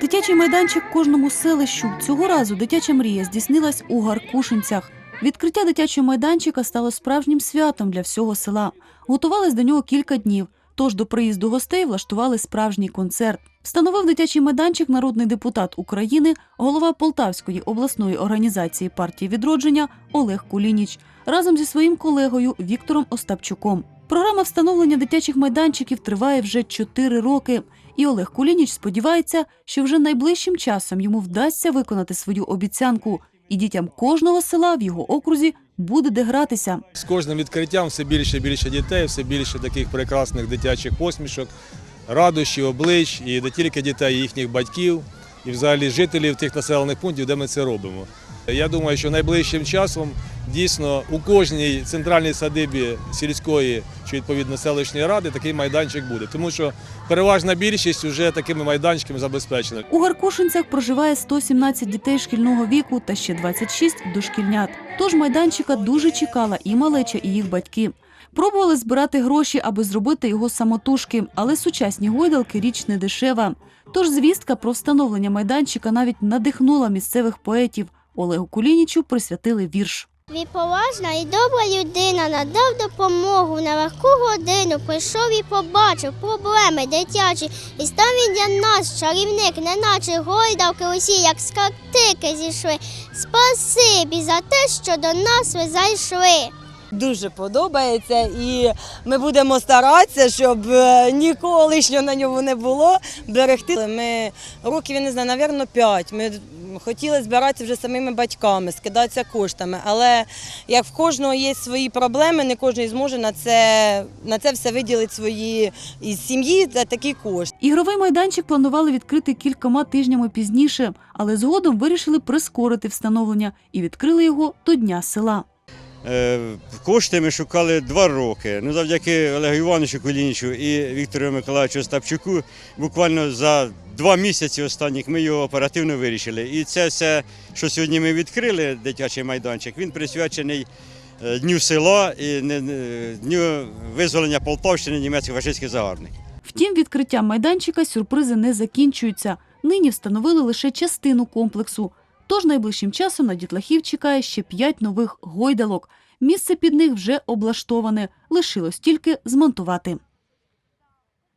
Дитячий майданчик кожному селищу. Цього разу дитяча мрія здійснилась у Гаркушинцях. Відкриття дитячого майданчика стало справжнім святом для всього села. Готувались до нього кілька днів. Тож до приїзду гостей влаштували справжній концерт. Встановив дитячий майданчик народний депутат України, голова Полтавської обласної організації партії відродження Олег Кулініч разом зі своїм колегою Віктором Остапчуком. Програма встановлення дитячих майданчиків триває вже 4 роки. І Олег Кулініч сподівається, що вже найближчим часом йому вдасться виконати свою обіцянку, і дітям кожного села в його окрузі буде де гратися. З кожним відкриттям все більше і більше дітей, все більше таких прекрасних дитячих посмішок, радощів, облич, і не тільки дітей, і їхніх батьків, і взагалі жителів тих населених пунктів, де ми це робимо. Я думаю, що найближчим часом дійсно у кожній центральній садибі сільської чи відповідно селищної ради такий майданчик буде, тому що переважна більшість вже такими майданчиками забезпечена. У Гаркушинцях проживає 117 дітей шкільного віку та ще 26 дошкільнят. Тож майданчика дуже чекала і малеча, і їх батьки. Пробували збирати гроші, аби зробити його самотужки, але сучасні гойдалки річ не дешева. Тож звістка про встановлення майданчика навіть надихнула місцевих поетів. Олегу Кулінічу присвятили вірш. Він поважна і добра людина надав допомогу на легку годину. Прийшов і побачив проблеми дитячі. І став він для нас чарівник, неначе гойдалки усі, як з картики зійшли. Спасибі за те, що до нас ви зайшли. Дуже подобається, і ми будемо старатися, щоб е, нікого лишнього на ньому не було. Берегти. Ми років, я не знаю, напевно, 5. Ми хотіли збиратися вже самими батьками, скидатися коштами. Але як в кожного є свої проблеми, не кожен зможе на це, на це все виділити свої із сім'ї за такі кошти. Ігровий майданчик планували відкрити кількома тижнями пізніше, але згодом вирішили прискорити встановлення і відкрили його до Дня села. Е, Кошти ми шукали два роки. Ну, завдяки Олегу Івановичу Кулінічу і Віктору Миколаївичу Остапчуку буквально за два місяці останніх ми його оперативно вирішили. І це все, що сьогодні ми відкрили, дитячий майданчик, він присвячений е, Дню села і не- Дню визволення Полтавщини німецьких фашистських загарбників. Втім, відкриттям майданчика сюрпризи не закінчуються. Нині встановили лише частину комплексу. Тож найближчим часом на дітлахів чекає ще п'ять нових гойдалок. Місце під них вже облаштоване. Лишилось тільки змонтувати.